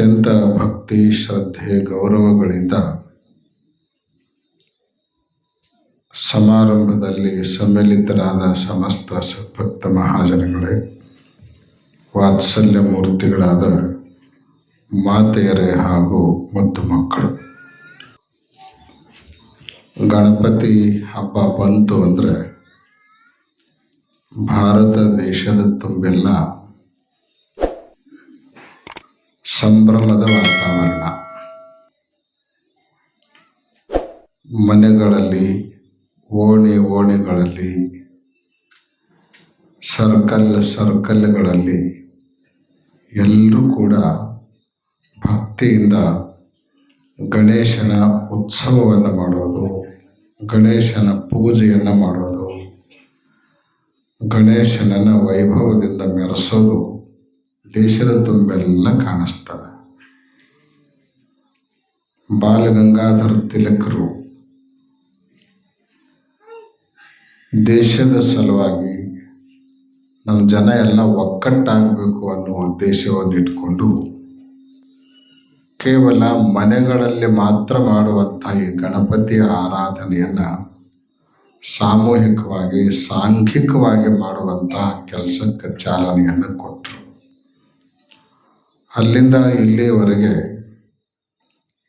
ಅತ್ಯಂತ ಭಕ್ತಿ, ಶ್ರದ್ಧೆ, ಗೌರವಗಳಿಂದ ಸಮಾರಂಭದಲ್ಲಿ ಸಮ್ಮಿಲಿತರಾದ ಸಮಸ್ತ ಸದ್ಭಕ್ತ ಮಹಾಜನಗಳೇ, ವಾತ್ಸಲ್ಯ ಮೂರ್ತಿಗಳಾದ ಮಾತೆಯರೇ ಹಾಗೂ ಮತ್ತು ಮಕ್ಕಳು ಗಣಪತಿ ಹಬ್ಬ ಬಂತು ಅಂದರೆ ಭಾರತ ದೇಶದ ತುಂಬೆಲ್ಲ ಸಂಭ್ರಮದ ವಾತಾವರಣ. ಮನೆಗಳಲ್ಲಿ, ಓಣಿ ಓಣಿಗಳಲ್ಲಿ, ಸರ್ಕಲ್ ಸರ್ಕಲ್ಗಳಲ್ಲಿ ಎಲ್ಲರೂ ಕೂಡ ಭಕ್ತಿಯಿಂದ ಗಣೇಶನ ಉತ್ಸವವನ್ನು ಮಾಡೋದು, ಗಣೇಶನ ಪೂಜೆಯನ್ನು ಮಾಡೋದು, ಗಣೇಶನನ್ನು ವೈಭವದಿಂದ ಮೆರೆಸೋದು. ದೇಶದ ತುಂಬೆಲ್ಲ ಕಾಣಿಸ್ತದೆ. ಬಾಲಗಂಗಾಧರ ತಿಲಕರು ದೇಶದ ಸಲುವಾಗಿ ನಮ್ಮ ಜನ ಎಲ್ಲ ಒಕ್ಕಟ್ಟಾಗಬೇಕು ಅನ್ನುವ ಉದ್ದೇಶವನ್ನು ಇಟ್ಕೊಂಡು ಕೇವಲ ಮನೆಗಳಲ್ಲಿ ಮಾತ್ರ ಮಾಡುವಂಥ ಈ ಗಣಪತಿಯ ಆರಾಧನೆಯನ್ನ ಸಾಮೂಹಿಕವಾಗಿ, ಸಾಂಘಿಕವಾಗಿ ಮಾಡುವಂತಹ ಕೆಲಸಕ್ಕೆ ಚಾಲನೆಯನ್ನು ಕೊಟ್ಟರು ಅಲ್ಲಿಂದ ಇಲ್ಲಿಯವರೆಗೆ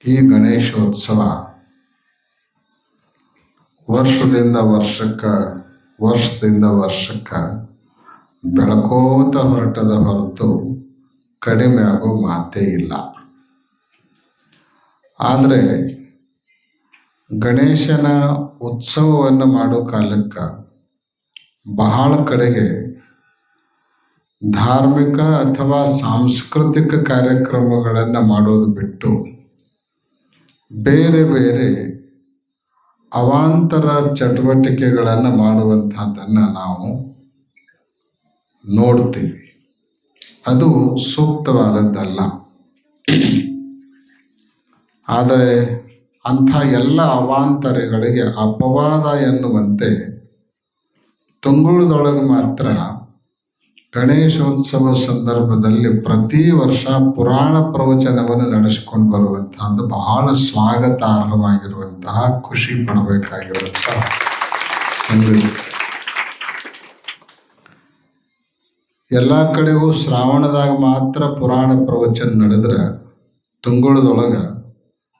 ಈ ಗಣೇಶೋತ್ಸವ ವರ್ಷದಿಂದ ವರ್ಷಕ್ಕೆ ವರ್ಷದಿಂದ ವರ್ಷಕ್ಕೆ ಬೆಳಕೋತ ಹೊರಟದ ಹೊರತು ಕಡಿಮೆ ಆಗೋ ಮಾತೇ ಇಲ್ಲ. ಆದರೆ ಗಣೇಶನ ಉತ್ಸವವನ್ನು ಮಾಡೋ ಕಾಲಕ್ಕೆ ಬಹಳ ಕಡೆಗೆ ಧಾರ್ಮಿಕ ಅಥವಾ ಸಾಂಸ್ಕೃತಿಕ ಕಾರ್ಯಕ್ರಮಗಳನ್ನು ಮಾಡೋದು ಬಿಟ್ಟು ಬೇರೆ ಬೇರೆ ಅವಾಂತರ ಚಟುವಟಿಕೆಗಳನ್ನು ಮಾಡುವಂಥದ್ದನ್ನು ನಾವು ನೋಡ್ತೀವಿ. ಅದು ಸೂಕ್ತವಾದದ್ದಲ್ಲ. ಆದರೆ ಅಂಥ ಎಲ್ಲ ಅವಾಂತರಗಳಿಗೆ ಅಪವಾದ ಎನ್ನುವಂತೆ ತುಂಗುಳದೊಳಗೆ ಮಾತ್ರ ಗಣೇಶೋತ್ಸವ ಸಂದರ್ಭದಲ್ಲಿ ಪ್ರತಿ ವರ್ಷ ಪುರಾಣ ಪ್ರವಚನವನ್ನು ನಡೆಸಿಕೊಂಡು ಬರುವಂತಹದ್ದು ಬಹಳ ಸ್ವಾಗತಾರ್ಹವಾಗಿರುವಂತಹ ಖುಷಿ ಪಡಬೇಕಾಗಿರುವಂತಹ ಸಂಗತಿ. ಎಲ್ಲ ಕಡೆಗೂ ಶ್ರಾವಣದಾಗ ಮಾತ್ರ ಪುರಾಣ ಪ್ರವಚನ ನಡೆದ್ರೆ ತುಂಗುಳದೊಳಗೆ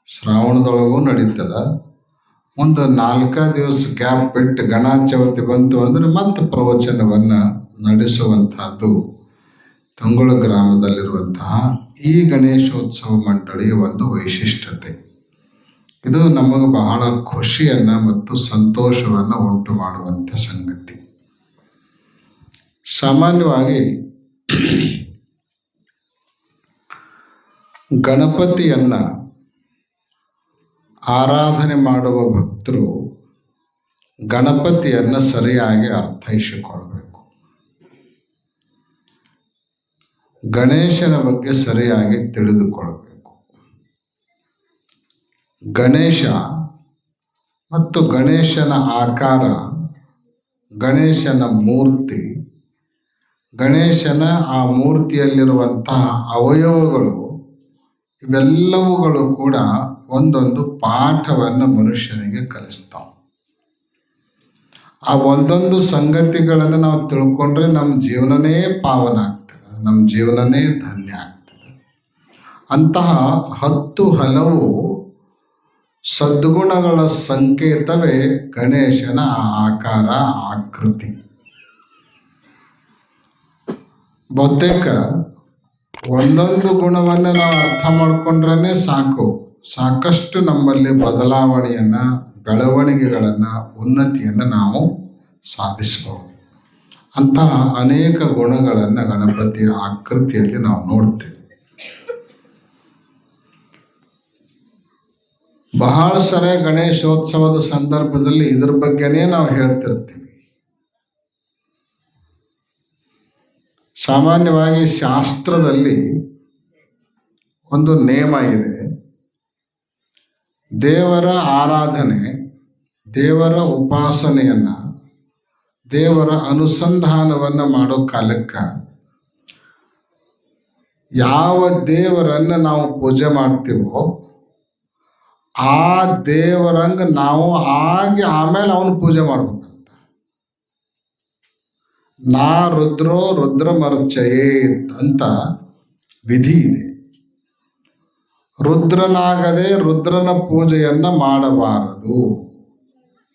ಶ್ರಾವಣದೊಳಗೂ ನಡೀತದ. ಒಂದು ನಾಲ್ಕ ದಿವಸ ಗ್ಯಾಪ್ ಬಿಟ್ಟು ಗಣ ಚೌತಿ ಬಂತು ಅಂದ್ರೆ ಮತ್ತೆ ಪ್ರವಚನವನ್ನು ನಡೆಸುವಂತಹದ್ದು ತಂಗುಳ ಗ್ರಾಮದಲ್ಲಿರುವಂತಹ ಈ ಗಣೇಶೋತ್ಸವ ಮಂಡಳಿಯ ಒಂದು ವೈಶಿಷ್ಟ್ಯತೆ. ಇದು ನಮಗೆ ಬಹಳ ಖುಷಿಯನ್ನ ಮತ್ತು ಸಂತೋಷವನ್ನು ಉಂಟು ಮಾಡುವಂಥ ಸಂಗತಿ. ಸಾಮಾನ್ಯವಾಗಿ ಗಣಪತಿಯನ್ನ ಆರಾಧನೆ ಮಾಡುವ ಭಕ್ತರು ಗಣಪತಿಯನ್ನು ಸರಿಯಾಗಿ ಅರ್ಥೈಸಿಕೊಳ್ಬೇಕು. ಗಣೇಶನ ಬಗ್ಗೆ ಸರಿಯಾಗಿ ತಿಳಿದುಕೊಳ್ಬೇಕು. ಗಣೇಶ ಮತ್ತು ಗಣೇಶನ ಆಕಾರ, ಗಣೇಶನ ಮೂರ್ತಿ, ಗಣೇಶನ ಆ ಮೂರ್ತಿಯಲ್ಲಿರುವಂತಹ ಅವಯವಗಳು ಇವೆಲ್ಲವುಗಳು ಕೂಡ ಒಂದೊಂದು ಪಾಠವನ್ನು ಮನುಷ್ಯನಿಗೆ ಕಲಿಸ್ತಾವ. ಆ ಒಂದೊಂದು ಸಂಗತಿಗಳನ್ನು ನಾವು ತಿಳ್ಕೊಂಡ್ರೆ ನಮ್ಮ ಜೀವನನೇ ಪಾವನ ಆಗ್ತದೆ. ನಮ್ಮ ಜೀವನನೇ ಧನ್ಯ ಆಗ್ತದೆ. ಅಂತಹ ಹತ್ತು ಹಲವು ಸದ್ಗುಣಗಳ ಸಂಕೇತವೇ ಗಣೇಶನ ಆಕಾರ, ಆಕೃತಿ. ಬಹುತೇಕ ಒಂದೊಂದು ಗುಣವನ್ನು ನಾವು ಅರ್ಥ ಮಾಡ್ಕೊಂಡ್ರೇ ಸಾಕು. ಸಾಕಷ್ಟು ನಮ್ಮಲ್ಲಿ ಬದಲಾವಣೆಯನ್ನ, ಬೆಳವಣಿಗೆಗಳನ್ನು, ಉನ್ನತಿಯನ್ನು ನಾವು ಸಾಧಿಸಬಹುದು ಅಂತಹ ಅನೇಕ ಗುಣಗಳನ್ನು ಗಣಪತಿಯ ಆಕೃತಿಯಲ್ಲಿ ನಾವು ನೋಡ್ತೇವೆ. ಬಹಳ ಸರ ಗಣೇಶೋತ್ಸವದ ಸಂದರ್ಭದಲ್ಲಿ ಇದ್ರ ಬಗ್ಗೆನೇ ನಾವು ಹೇಳ್ತಿರ್ತೀವಿ. ಸಾಮಾನ್ಯವಾಗಿ ಶಾಸ್ತ್ರದಲ್ಲಿ ಒಂದು ನೇಮ ಇದೆ. ದೇವರ ಆರಾಧನೆ, ದೇವರ ಉಪಾಸನೆಯನ್ನ ದೇವರ ಅನುಸಂಧಾನವನ್ನು ಮಾಡೋ ಕಾಲಕ್ಕೆ ಯಾವ ದೇವರನ್ನು ನಾವು ಪೂಜೆ ಮಾಡ್ತೀವೋ ಆ ದೇವರಂಗ ನಾವು ಆಗಿ ಆಮೇಲೆ ಅವನು ಪೂಜೆ ಮಾಡ್ಬೇಕಂತ ನಾ ರುದ್ರೋ ರುದ್ರ ಅಂತ ವಿಧಿ ಇದೆ. ರುದ್ರನಾಗದೆ ರುದ್ರನ ಪೂಜೆಯನ್ನು ಮಾಡಬಾರದು.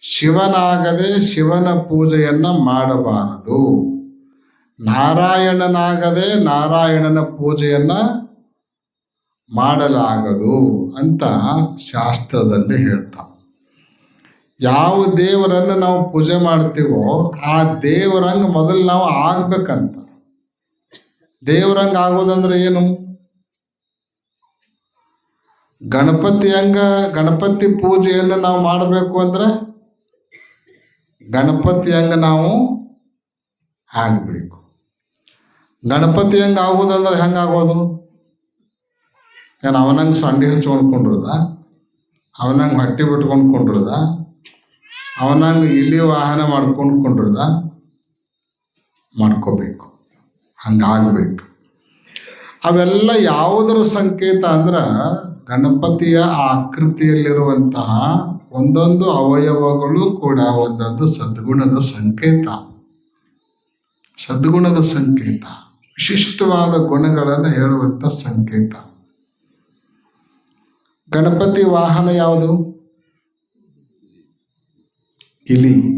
ಶಿವನಾಗದೆ ಶಿವನ ಪೂಜೆಯನ್ನು ಮಾಡಬಾರದು. ನಾರಾಯಣನಾಗದೆ ನಾರಾಯಣನ ಪೂಜೆಯನ್ನು ಮಾಡಲಾಗದು ಅಂತ ಶಾಸ್ತ್ರದಲ್ಲಿ ಹೇಳ್ತಾ. ಯಾವ ದೇವರನ್ನು ನಾವು ಪೂಜೆ ಮಾಡ್ತೀವೋ ಆ ದೇವರಂಗೆ ಮೊದಲು ನಾವು ಆಗ್ಬೇಕಂತ. ದೇವರಂಗೆ ಆಗೋದಂದ್ರೆ ಏನು? ಗಣಪತಿ ಹಂಗ ಗಣಪತಿ ಪೂಜೆಯನ್ನು ನಾವು ಮಾಡಬೇಕು ಅಂದ್ರೆ ಗಣಪತಿ ಹಂಗ ನಾವು ಆಗಬೇಕು. ಗಣಪತಿ ಹಂಗ ಆಗೋದಂದ್ರೆ ಹೆಂಗಾಗೋದು ಏನು ಅವನಂಗೆ ಸಂಡಿ ಹಚ್ಕೊಂಡ್ಕೊಂಡ್ರದ? ಅವನಂಗೆ ಹೊಟ್ಟೆ ಬಿಟ್ಕೊಂಡ್ಕೊಂಡ್ರದ? ಅವನಂಗೆ ಇಲ್ಲಿ ವಾಹನ ಮಾಡ್ಕೊಂಡ್ಕೊಂಡ್ರದ? ಮಾಡ್ಕೋಬೇಕು. ಹಂಗಾಗಬೇಕು ಅವೆಲ್ಲ ಯಾವುದರ ಸಂಕೇತ ಅಂದ್ರೆ ಗಣಪತಿಯ ಆಕೃತಿಯಲ್ಲಿರುವಂತಹ ಒಂದೊಂದು ಅವಯವಗಳು ಕೂಡ ಒಂದೊಂದು ಸದ್ಗುಣದ ಸಂಕೇತ. ಸದ್ಗುಣದ ಸಂಕೇತ. ವಿಶಿಷ್ಟವಾದ ಗುಣಗಳನ್ನು ಹೇಳುವಂತ ಸಂಕೇತ. ಗಣಪತಿ ವಾಹನ ಯಾವುದು? ಇಲಿ.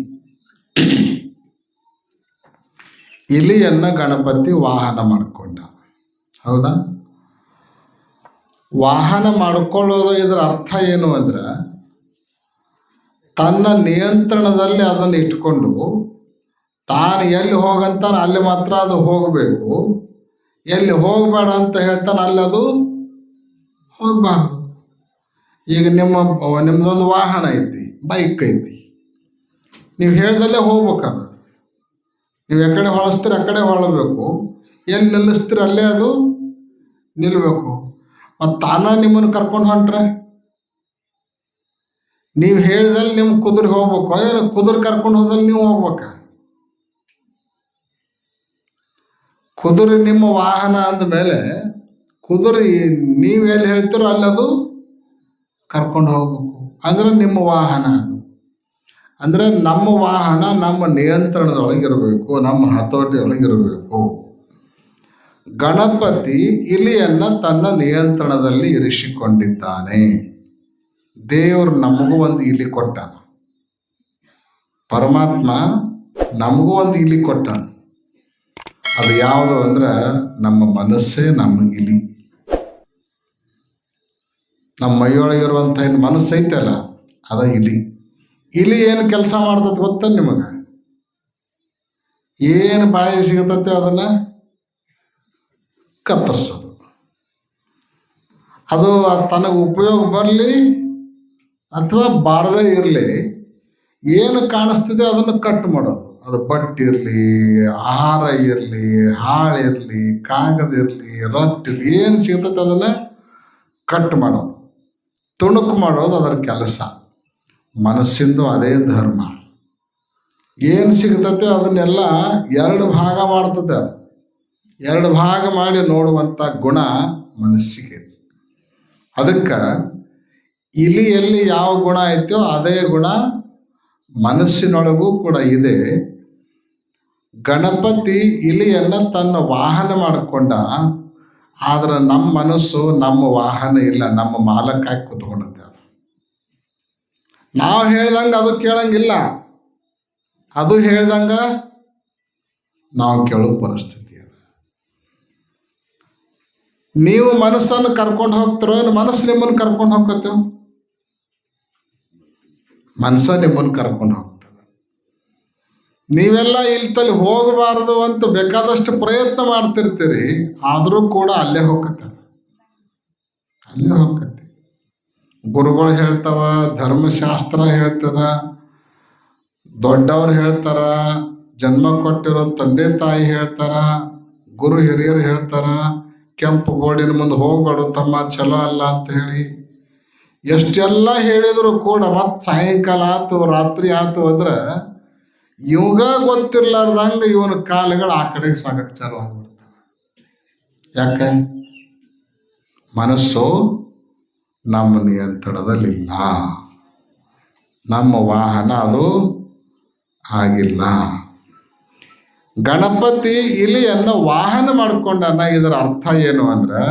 ಇಲಿಯನ್ನ ಗಣಪತಿ ವಾಹನ ಮಾಡಿಕೊಂಡ. ಹೌದಾ? ವಾಹನ ಮಾಡಿಕೊಳ್ಳೋದು ಇದರ ಅರ್ಥ ಏನು ಅಂದ್ರೆ ತನ್ನ ನಿಯಂತ್ರಣದಲ್ಲಿ ಅದನ್ನು ಇಟ್ಕೊಂಡು ತಾನು ಎಲ್ಲಿ ಹೋಗಂತಾನೆ ಅಲ್ಲಿ ಮಾತ್ರ ಅದು ಹೋಗಬೇಕು. ಎಲ್ಲಿ ಹೋಗಬೇಡ ಅಂತ ಹೇಳ್ತಾನೆ ಅಲ್ಲಿ ಅದು ಹೋಗಬಾರ್ದು. ಈಗ ನಿಮ್ಮ ನಿಮ್ಮದೊಂದು ವಾಹನ ಐತಿ, ಬೈಕ್ ಐತಿ. ನೀವು ಹೇಳ್ದಲ್ಲೇ ಹೋಗ್ಬೇಕದು. ನೀವು ಎಕಡೆ ಹೊಳಸ್ತೀರ ಆ ಕಡೆ ಹೊಳಬೇಕು. ಎಲ್ಲಿ ನಿಲ್ಲಿಸ್ತೀರ ಅಲ್ಲೇ ಅದು ನಿಲ್ಲಬೇಕು ಮತ್ತು ತಾನ ನಿಮ್ಮನ್ನು ಕರ್ಕೊಂಡು ಹೊಂಟ್ರೆ? ನೀವು ಹೇಳಿದಲ್ಲಿ ನಿಮ್ಮ ಕುದುರೆ ಹೋಗ್ಬೇಕು. ಏನು ಕುದುರೆ ಕರ್ಕೊಂಡು ಹೋದಲ್ಲಿ ನೀವು ಹೋಗ್ಬೇಕ? ಕುದುರೆ ನಿಮ್ಮ ವಾಹನ ಅಂದ ಮೇಲೆ ಕುದುರೆ ನೀವು ಎಲ್ಲಿ ಹೇಳ್ತೀರೋ ಅಲ್ಲದು ಕರ್ಕೊಂಡು ಹೋಗ್ಬೇಕು. ಅಂದ್ರೆ ನಿಮ್ಮ ವಾಹನ ಅದು. ಅಂದ್ರೆ ನಮ್ಮ ವಾಹನ ನಮ್ಮ ನಿಯಂತ್ರಣದೊಳಗಿರಬೇಕು ನಮ್ಮ ಹತೋಟಿಯೊಳಗಿರಬೇಕು ಗಣಪತಿ ಇಲಿಯನ್ನ ತನ್ನ ನಿಯಂತ್ರಣದಲ್ಲಿ ಇರಿಸಿಕೊಂಡಿದ್ದಾನೆ. ದೇವರು ನಮಗೂ ಒಂದು ಇಲಿ ಕೊಟ್ಟ. ಪರಮಾತ್ಮ ನಮಗೂ ಒಂದು ಇಲಿ ಕೊಟ್ಟ. ಅದು ಯಾವುದು ಅಂದ್ರೆ ನಮ್ಮ ಮನಸ್ಸೇ ನಮ್ಮ ಇಲಿ ನಮ್ಮ ಮೈಯೊಳಗಿರುವಂಥ ಏನು ಮನಸ್ಸು ಐತಲ್ಲ ಅದ ಇಲಿ ಇಲಿ ಏನು ಕೆಲಸ ಮಾಡ್ತದೆ ಗೊತ್ತ ನಿಮಗೆ? ಏನು ಬಾಯಿ ಸಿಗತೈತೆ ಅದನ್ನ ಕತ್ತರಿಸೋದು. ಅದು ತನಗೆ ಉಪಯೋಗ ಬರಲಿ ಅಥವಾ ಬಾರದೇ ಇರಲಿ, ಏನು ಕಾಣಿಸ್ತಿದೆ ಅದನ್ನು ಕಟ್ ಮಾಡೋದು. ಅದು ಬಟ್ಟೆ ಇರಲಿ ಆಹಾರ ಇರಲಿ ಹಾಳಿರಲಿ ಕಾಗದ ಇರಲಿ ರೊಟ್ಟಿ ಇರಲಿ, ಏನು ಸಿಗ್ತೈತೆ ಅದನ್ನು ಕಟ್ ಮಾಡೋದು. ತುಣುಕು ಮಾಡೋದು ಅದರ ಕೆಲಸ. ಮನಸ್ಸಿಂದು ಅದೇ ಧರ್ಮ. ಏನು ಸಿಗ್ತತೆ ಅದನ್ನೆಲ್ಲ ಎರಡು ಭಾಗ ಮಾಡ್ತದೆ ಅದು. ಎರಡು ಭಾಗ ಮಾಡಿ ನೋಡುವಂಥ ಗುಣ ಮನಸ್ಸಿಗೆ. ಅದಕ್ಕೆ ಇಲಿಯಲ್ಲಿ ಯಾವ ಗುಣ ಐತೋ ಅದೇ ಗುಣ ಮನಸ್ಸಿನೊಳಗೂ ಕೂಡ ಇದೆ. ಗಣಪತಿ ಇಲಿಯನ್ನ ತನ್ನ ವಾಹನ ಮಾಡಿಕೊಂಡ, ಆದ್ರೆ ನಮ್ಮ ಮನಸ್ಸು ನಮ್ಮ ವಾಹನ ಇಲ್ಲ, ನಮ್ಮ ಮಾಲಕ್ಕಾಗಿ ಕೂತ್ಕೊಂಡತ್ತೆ ಅದು. ನಾವು ಹೇಳ್ದಂಗೆ ಅದು ಕೇಳಂಗಿಲ್ಲ. ಅದು ಹೇಳ್ದಂಗ ನಾವು ಕೇಳೋ ಪರಿಸ್ಥಿತಿ ಅದು. ನೀವು ಮನಸ್ಸನ್ನು ಕರ್ಕೊಂಡು ಹೋಗ್ತಿರೋ ಮನಸ್ಸು ನಿಮ್ಮನ್ನು ಕರ್ಕೊಂಡು ಹೋಗ್ತೇವೆ ಮನಸ್ಸ ನಿಮ್ಮನ್ನು ಕರ್ಕೊಂಡು ಹೋಗ್ತದೆ. ನೀವೆಲ್ಲ ಇಲ್ತಲ್ಲಿ ಹೋಗಬಾರದು ಅಂತ ಬೇಕಾದಷ್ಟು ಪ್ರಯತ್ನ ಮಾಡ್ತಿರ್ತೀರಿ, ಆದರೂ ಕೂಡ ಅಲ್ಲೇ ಹೋಗತ್ತೆ ಅಲ್ಲೇ ಹೋಗತ್ತೆ ಗುರುಗಳು ಹೇಳ್ತಾವ, ಧರ್ಮಶಾಸ್ತ್ರ ಹೇಳ್ತದ, ದೊಡ್ಡವ್ರು ಹೇಳ್ತಾರ, ಜನ್ಮ ಕೊಟ್ಟಿರೋ ತಂದೆ ತಾಯಿ ಹೇಳ್ತಾರ, ಗುರು ಹಿರಿಯರು ಹೇಳ್ತಾರ, ಕೆಂಪು ಗೋಡಿನ ಮುಂದೆ ಹೋಗ್ಬಾರ್ದು ತಮ್ಮ, ಚಲೋ ಅಲ್ಲ ಅಂತ ಹೇಳಿ ಎಷ್ಟೆಲ್ಲ ಹೇಳಿದ್ರು ಕೂಡ ಮತ್ತೆ ಸಾಯಂಕಾಲ ಆತು, ರಾತ್ರಿ ಆತು ಅಂದ್ರೆ ಇವಾಗ ಗೊತ್ತಿರ್ಲಾರ್ದಂಗೆ ಇವನ ಕಾಲುಗಳು ಆ ಕಡೆಗೆ ಸಾಗಕ್ಕೆ ಚಾಲು ಆಗ್ಬಿಡ್ತಾವೆ. ಯಾಕೆ? ಮನಸ್ಸು ನಮ್ಮ ನಿಯಂತ್ರಣದಲ್ಲಿಲ್ಲ ನಮ್ಮ ವಾಹನ ಅದು ಆಗಿಲ್ಲ. ಗಣಪತಿ ಇಲಿಯನ್ನು ವಾಹನ ಮಾಡಿಕೊಂಡನ ಇದರ ಅರ್ಥ ಏನು ಅಂದ್ರೆ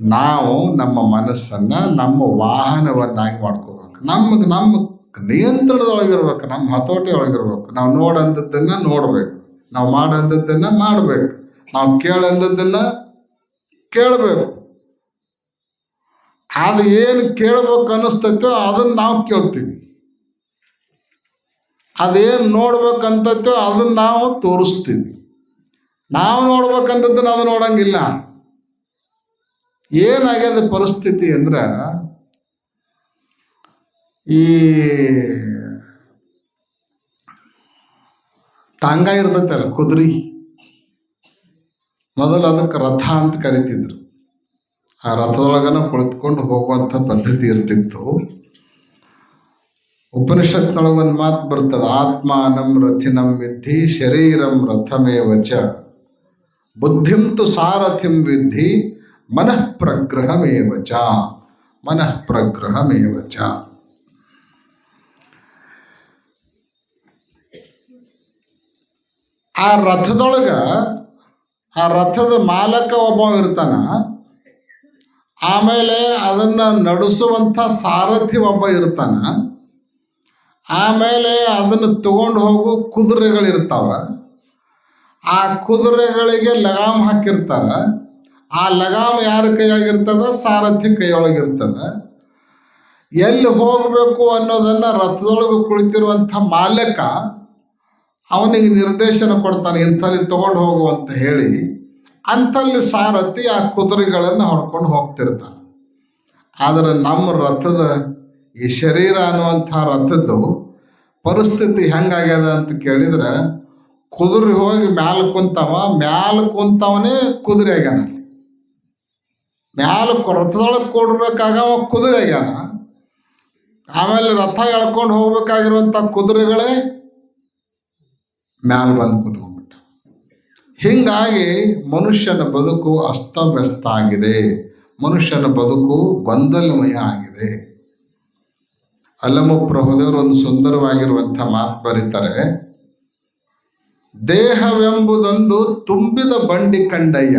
ನಾವು ನಮ್ಮ ಮನಸ್ಸನ್ನ ನಮ್ಮ ವಾಹನವನ್ನಾಗಿ ಮಾಡ್ಕೋಬೇಕು. ನಮಗೆ ನಮ್ಮ ನಿಯಂತ್ರಣದೊಳಗಿರ್ಬೇಕು, ನಮ್ಮ ಹತೋಟಿ ಒಳಗಿರ್ಬೇಕು ನಾವು ನೋಡಂಥದ್ದನ್ನ ನೋಡ್ಬೇಕು. ನಾವು ಮಾಡಂಥದ್ದನ್ನ ಮಾಡ್ಬೇಕು. ನಾವು ಕೇಳಂಥದ್ದನ್ನ ಕೇಳಬೇಕು. ಅದು ಏನು ಕೇಳ್ಬೇಕು ಅನ್ನಿಸ್ತೈತೋ ಅದನ್ನ ನಾವು ಕೇಳ್ತೀವಿ. ಅದೇನು ನೋಡ್ಬೇಕಂತೈತೋ ಅದನ್ನ ನಾವು ತೋರಿಸ್ತೀವಿ. ನಾವು ನೋಡ್ಬೇಕಂತದ್ದನ್ನ ಅದು ನೋಡಂಗಿಲ್ಲ. ಏನಾಗ್ಯದ ಪರಿಸ್ಥಿತಿ ಅಂದ್ರೆ ಈ ಟಾಂಗ ಇರ್ತೈತಲ್ಲ, ಕುದುರೆ. ಮೊದಲು ಅದಕ್ಕೆ ರಥ ಅಂತ ಕರಿತಿದ್ರು. ಆ ರಥದೊಳಗನ ಕುಳಿತುಕೊಂಡು ಹೋಗುವಂಥ ಪದ್ಧತಿ ಇರ್ತಿತ್ತು. ಉಪನಿಷತ್ನೊಳಗೆ ಒಂದು ಮಾತು ಬರ್ತದೆ, ಆತ್ಮಾನಂ ರಥಿನಂ ವಿದ್ಧಿ ಶರೀರಂ ರಥಮೇವಚ. ಬುದ್ಧಿಂ ತು ಸಾರಥಿಂ ವಿದ್ಧಿ ಮನಃ ಚ. ಮನಃ ಚ. ಆ ರಥದೊಳಗ, ಆ ರಥದ ಮಾಲಕ ಒಬ್ಬ ಇರ್ತಾನ. ಆಮೇಲೆ ಅದನ್ನ ನಡೆಸುವಂಥ ಸಾರಥಿ ಒಬ್ಬ ಇರ್ತಾನ. ಆಮೇಲೆ ಅದನ್ನು ತಗೊಂಡು ಹೋಗು ಕುದುರೆಗಳಿರ್ತಾವ. ಆ ಕುದುರೆಗಳಿಗೆ ಲಗಾಮ್ ಹಾಕಿರ್ತಾರ. ಆ ಲಗಾಮ್ ಯಾರ ಕೈಯಾಗಿರ್ತದ? ಸಾರಥಿ ಕೈಯೊಳಗಿರ್ತದ. ಎಲ್ಲಿ ಹೋಗಬೇಕು ಅನ್ನೋದನ್ನ ರಥದೊಳಗೆ ಕುಳಿತಿರುವಂಥ ಮಾಲಕ ಅವನಿಗೆ ನಿರ್ದೇಶನ ಕೊಡ್ತಾನೆ, ಇಂಥಲ್ಲಿ ತಗೊಂಡು ಹೋಗು ಅಂತ ಹೇಳಿ ಅಂಥಲ್ಲಿ ಸಾರಥಿ ಆ ಕುದುರೆಗಳನ್ನು ಹೊಡ್ಕೊಂಡು ಹೋಗ್ತಿರ್ತಾನೆ. ಆದರೆ ನಮ್ಮ ರಥದ ಈ ಶರೀರ ಅನ್ನುವಂಥ ರಥದ್ದು ಪರಿಸ್ಥಿತಿ ಹೆಂಗಾಗ್ಯದ ಅಂತ ಕೇಳಿದ್ರೆ ಕುದುರೆ ಹೋಗಿ ಮ್ಯಾಲ ಕುಂತವ, ಮ್ಯಾಲ ಕುಂತವನೇ ಕುದುರೆ ಆಗ್ಯಾನ ಅಲ್ಲಿ. ಮ್ಯಾಲ ರಥದೊಳಗೆ ಕೊಡ್ಬೇಕಾಗ ಕುದುರೆ ಆಗ್ಯಾನ. ಆಮೇಲೆ ರಥ ಎಳ್ಕೊಂಡು ಹೋಗ್ಬೇಕಾಗಿರುವಂಥ ಕುದುರೆಗಳೇ ಮ್ಯಾಲ ಬಂದು ಕೂತ್ಕೊಂಡ್ಬಿಟ್ಟ. ಹೀಗಾಗಿ ಮನುಷ್ಯನ ಬದುಕು ಅಸ್ತವ್ಯಸ್ತ ಆಗಿದೆ. ಮನುಷ್ಯನ ಬದುಕು ಗೊಂದಲಮಯ ಆಗಿದೆ. ಅಲ್ಲಮ್ಮ ಪ್ರಭುದೇವರು ಒಂದು ಸುಂದರವಾಗಿರುವಂಥ ಮಾತು ಬರೀತಾರೆ, ದೇಹವೆಂಬುದೊಂದು ತುಂಬಿದ ಬಂಡಿ ಕಂಡಯ್ಯ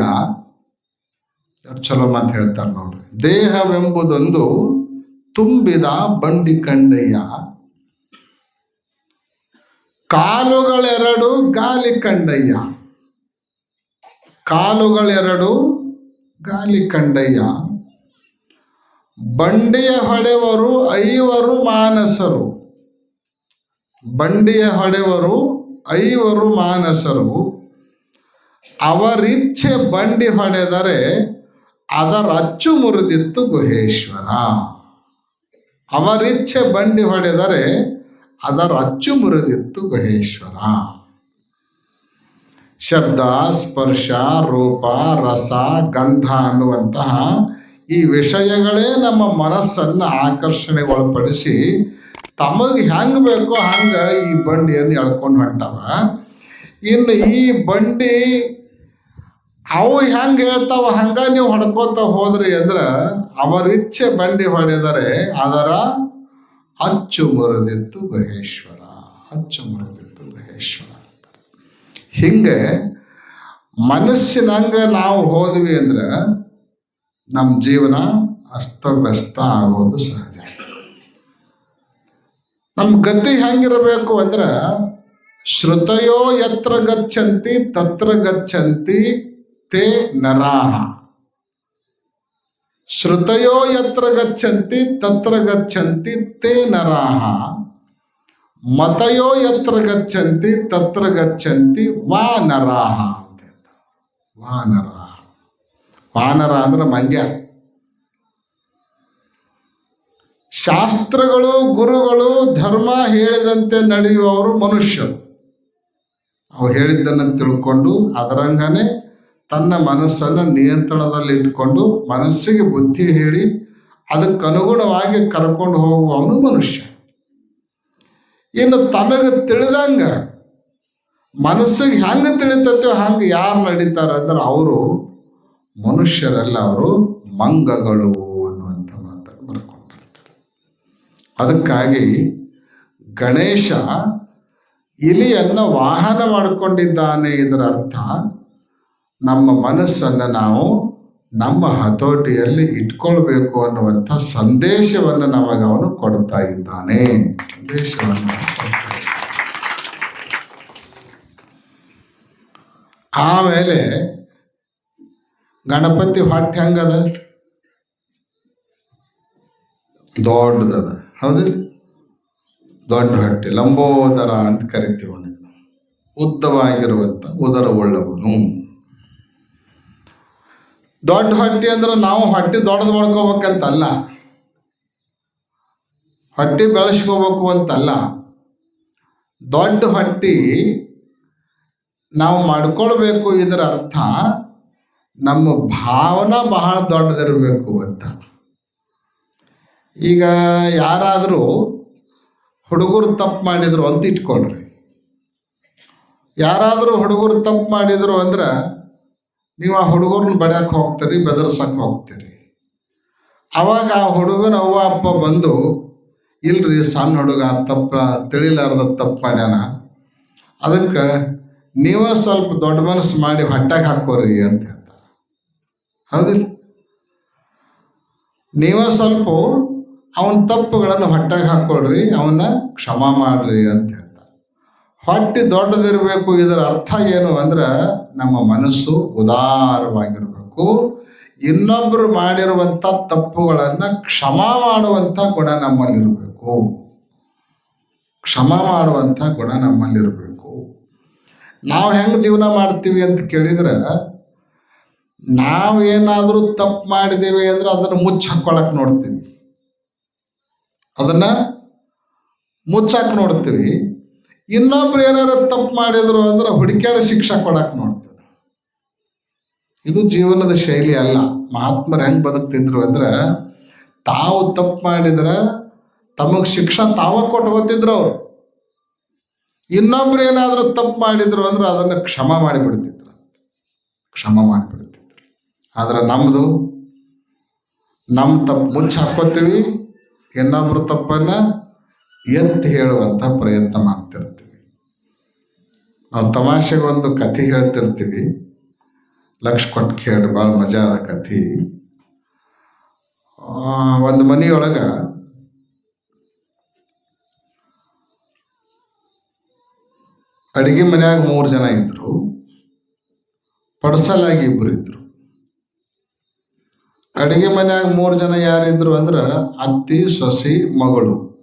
ಚಲೋ ಮಾತು ಹೇಳ್ತಾರೆ ನೋಡ್ರಿ. ದೇಹವೆಂಬುದೊಂದು ತುಂಬಿದ ಬಂಡಿ ಕಂಡಯ್ಯ. ಕಾಲುಗಳೆರಡು ಗಾಲಿ ಕಂಡಯ್ಯ. ಕಾಲುಗಳೆರಡು ಗಾಲಿ ಕಂಡಯ್ಯ. ಬಂಡಿಯ ಹೊಡೆವರು ಐವರು ಮಾನಸರು. ಬಂಡಿಯ ಹೊಡೆವರು ಐವರು ಮಾನಸರು. ಅವರಿಚ್ಛೆ ಬಂಡಿ ಹೊಡೆದರೆ ಅದರ ಅಚ್ಚು ಮುರಿದಿತ್ತು ಗುಹೇಶ್ವರ ಅವರಿಚ್ಛೆ ಬಂಡಿ ಹೊಡೆದರೆ ಅದರ ಅಚ್ಚು ಮುರಿದಿತ್ತು ಗುಹೇಶ್ವರ. ಶಬ್ದ, ಸ್ಪರ್ಶ, ರೂಪ, ರಸ, ಗಂಧ ಅನ್ನುವಂತಹ ಈ ವಿಷಯಗಳೇ ನಮ್ಮ ಮನಸ್ಸನ್ನು ಆಕರ್ಷಣೆಗೊಳಪಡಿಸಿ ತಮಗೆ ಹೆಂಗೆ ಬೇಕೋ ಹಂಗೆ ಈ ಬಂಡಿಯನ್ನು ಎಳ್ಕೊಂಡು ಹೊಂಟವ. ಇನ್ನು ಈ ಬಂಡಿ ಅವು ಹೆಂಗೆ ಹೇಳ್ತಾವ ಹಂಗ ನೀವು ಹೊಡ್ಕೋತ ಹೋದ್ರಿ ಅಂದ್ರೆ ಅವರಿಚ್ಛೆ ಬಂಡಿ ಹೊಡೆದರೆ ಅದರ ಅಚ್ಚು ಮುರಿದಿತ್ತು ಮಹೇಶ್ವರ ಅಚ್ಚು ಮುರಿದಿತ್ತು ಮಹೇಶ್ವರ ಹಿಂಗೆ ಮನಸ್ಸಿನಂಗೆ ನಾವು ಹೋದ್ವಿ ಅಂದ್ರೆ ನಮ್ಮ ಜೀವನ ಅಸ್ತವ್ಯಸ್ತ ಆಗೋದು ಸಹಜ. ನಮ್ಮ ಗತಿ ಹೆಂಗಿರಬೇಕು ಅಂದ್ರೆ ಶ್ರುತಯೋ ಯತ್ರ ಗಚ್ಚಂತಿ ತತ್ರ ಗಚ್ಚಂತಿ ತೇ ನರಾಹ. ಶ್ರುತಯೋ ಯತ್ರ ಗಚ್ಚಂತಿ ತತ್ರ ಗಚ್ಚಂತಿ ತೇ ನರಾಹ. ಮತಯೋ ಯತ್ರ ಗಚ್ಚಂತಿ ತತ್ರ ಗಚ್ಚಂತಿ ವಾನರಾಹ ಅಂತ ವಾನರಾಹ ವಾನರ ಅಂದ್ರೆ ಮಂಗ್ಯ ಶಾಸ್ತ್ರಗಳು, ಗುರುಗಳು, ಧರ್ಮ ಹೇಳಿದಂತೆ ನಡೆಯುವವರು ಮನುಷ್ಯರು. ಅವು ಹೇಳಿದ್ದನ್ನು ತಿಳ್ಕೊಂಡು ಅದರಂಗನೆ ತನ್ನ ಮನಸ್ಸನ್ನು ನಿಯಂತ್ರಣದಲ್ಲಿ ಇಟ್ಕೊಂಡು ಮನಸ್ಸಿಗೆ ಬುದ್ಧಿ ಹೇಳಿ ಅದಕ್ಕನುಗುಣವಾಗಿ ಕರ್ಕೊಂಡು ಹೋಗುವವನು ಮನುಷ್ಯ. ಇನ್ನು ತನಗೆ ತಿಳಿದಂಗ ಮನಸ್ಸಿಗೆ ಹೆಂಗೆ ತಿಳಿತೈತೋ ಹಂಗೆ ಯಾರು ನಡೀತಾರೆ ಅಂದ್ರೆ ಅವರು ಮನುಷ್ಯರೆಲ್ಲ, ಅವರು ಮಂಗಗಳು ಅನ್ನುವಂಥ ಮಾತನ್ನು ಬರ್ಕೊಂಡು ಅದಕ್ಕಾಗಿ ಗಣೇಶ ಇಲಿಯನ್ನು ವಾಹನ ಮಾಡಿಕೊಂಡಿದ್ದಾನೆ ಇದರ ಅರ್ಥ ನಮ್ಮ ಮನಸ್ಸನ್ನು ನಾವು ನಮ್ಮ ಹತೋಟಿಯಲ್ಲಿ ಇಟ್ಕೊಳ್ಬೇಕು ಅನ್ನುವಂಥ ಸಂದೇಶವನ್ನು ನಮಗೆ ಅವನು ಕೊಡ್ತಾ ಇದ್ದಾನೆ. ಸಂದೇಶವನ್ನು ಆಮೇಲೆ ಗಣಪತಿ ಹೊಟ್ಟೆ ಹೆಂಗದ? ದೊಡ್ಡದದ. ಹೌದಿಲ್ಲ ದೊಡ್ಡ ಹೊಟ್ಟೆ, ಲಂಬೋದರ ಅಂತ ಕರಿತೀವಿ ಅವನಿಗೆ ಉದ್ದವಾಗಿರುವಂಥ ಉದರ ಉಳ್ಳವನು ದೊಡ್ಡ ಹೊಟ್ಟೆ ಅಂದ್ರೆ ನಾವು ಹೊಟ್ಟೆ ದೊಡ್ಡದು ಮಾಡ್ಕೋಬೇಕಂತಲ್ಲ. ಹೊಟ್ಟೆ ಬೆಳೆಸ್ಕೋಬೇಕು ಅಂತಲ್ಲ. ದೊಡ್ಡ ಹೊಟ್ಟೆ ನಾವು ಮಾಡ್ಕೊಳ್ಬೇಕು ಇದರ ಅರ್ಥ ನಮ್ಮ ಭಾವನೆ ಬಹಳ ದೊಡ್ಡದಿರಬೇಕು ಅಂತ. ಈಗ ಯಾರಾದರೂ ಹುಡುಗರು ತಪ್ಪು ಮಾಡಿದ್ರು ಅಂತ ಇಟ್ಕೊಳ್ರಿ ಯಾರಾದರೂ ಹುಡುಗರು ತಪ್ಪು ಮಾಡಿದ್ರು ಅಂದ್ರೆ ನೀವು ಆ ಹುಡುಗರನ್ನ ಬಡಿಯಕ್ಕೆ ಹೋಗ್ತೀರಿ ಬೆದರ್ಸಕ್ಕೆ ಹೋಗ್ತೀರಿ. ಅವಾಗ ಆ ಹುಡುಗನ ಅವ್ವ, ಅಪ್ಪ ಬಂದು, ಇಲ್ರಿ ಸಣ್ಣ ಹುಡುಗ, ತಪ್ಪ, ತಿಳಿಲಾರ್ದ ತಪ್ಪು ಅದಕ್ಕೆ ನೀವೇ ಸ್ವಲ್ಪ ದೊಡ್ಡ ಮನಸ್ಸು ಮಾಡಿ ಹೊಟ್ಟೆಗೆ ಹಾಕೋರಿ ಅಂತ ಹೇಳ್ತಾರೆ. ಹೌದಿಲ್ಲ? ನೀವೇ ಸ್ವಲ್ಪ ಅವನ ತಪ್ಪುಗಳನ್ನು ಹೊಟ್ಟೆಗೆ ಹಾಕೊಳ್ರಿ, ಅವನ್ನ ಕ್ಷಮ ಮಾಡ್ರಿ ಅಂತ ಹೇಳ್ತಾರೆ. ಹೊಟ್ಟೆ ದೊಡ್ಡದಿರಬೇಕು, ಇದರ ಅರ್ಥ ಏನು ಅಂದ್ರೆ ನಮ್ಮ ಮನಸ್ಸು ಉದಾರವಾಗಿರಬೇಕು. ಇನ್ನೊಬ್ಬರು ಮಾಡಿರುವಂಥ ತಪ್ಪುಗಳನ್ನು ಕ್ಷಮ ಮಾಡುವಂಥ ಗುಣ ನಮ್ಮಲ್ಲಿರಬೇಕು. ಕ್ಷಮ ಮಾಡುವಂಥ ಗುಣ ನಮ್ಮಲ್ಲಿರಬೇಕು. ನಾವು ಹೆಂಗೆ ಜೀವನ ಮಾಡ್ತೀವಿ ಅಂತ ಕೇಳಿದ್ರೆ ನಾವೇನಾದರೂ ತಪ್ಪು ಮಾಡಿದ್ದೀವಿ ಅಂದ್ರೆ ಅದನ್ನು ಮುಚ್ಚಿ ಹಾಕ್ಕೊಳಕ್ಕೆ ನೋಡ್ತೀವಿ. ಅದನ್ನು ಮುಚ್ಚಾಕ್ ನೋಡ್ತೀವಿ. ಇನ್ನೊಬ್ರು ಏನಾರು ತಪ್ಪು ಮಾಡಿದ್ರು ಅಂದ್ರೆ ಹುಡುಕ್ಯಾಡ ಶಿಕ್ಷೆ ಕೊಡಕ್ಕೆ ನೋಡ್ತೇವೆ. ಇದು ಜೀವನದ ಶೈಲಿ ಅಲ್ಲ. ಮಹಾತ್ಮರು ಹೆಂಗೆ ಬದುಕ್ತಿದ್ರು ಅಂದ್ರೆ ತಾವು ತಪ್ಪು ಮಾಡಿದ್ರೆ ತಮಗೆ ಶಿಕ್ಷೆ ತಾವ ಕೊಟ್ಕೋತಿದ್ರು ಅವರು. ಇನ್ನೊಬ್ರು ಏನಾದರೂ ತಪ್ಪು ಮಾಡಿದ್ರು ಅಂದ್ರೆ ಅದನ್ನು ಕ್ಷಮ ಮಾಡಿಬಿಡ್ತಿದ್ರು. ಕ್ಷಮ ಮಾಡಿಬಿಡ್ತಿದ್ರು. ಆದ್ರೆ ನಮ್ಮದು ನಮ್ಮ ತಪ್ಪು ಮುಚ್ಚಿ ಹಾಕೋತೀವಿ, ಇನ್ನೊಬ್ರು ತಪ್ಪನ್ನ ಎತ್ತಿ ಹೇಳುವಂಥ ಪ್ರಯತ್ನ ಮಾಡ್ತಿರ್ತೀವಿ. ನಾವು ತಮಾಷೆಗೆ ಒಂದು ಕಥೆ ಹೇಳ್ತಿರ್ತೀವಿ. ಲಕ್ಷ ಕೊಟ್ಟು ಕೇಳಿ ಭಾಳ ಮಜಾ ಅದ ಕಥೆ. ಒಂದು ಮನೆಯೊಳಗ ಅಡಿಗೆ ಮನೆಯಾಗ ಮೂರು ಜನ ಇದ್ರು. ಪಡ್ಸಲಾಗಿ ಇಬ್ಬರು ಇದ್ರು. ಅಡಿಗೆ ಮನೆಯಾಗ ಮೂರು ಜನ ಯಾರಿದ್ರು ಅಂದ್ರೆ ಅತ್ತಿ, ಸೊಸಿ, ಮಗಳು.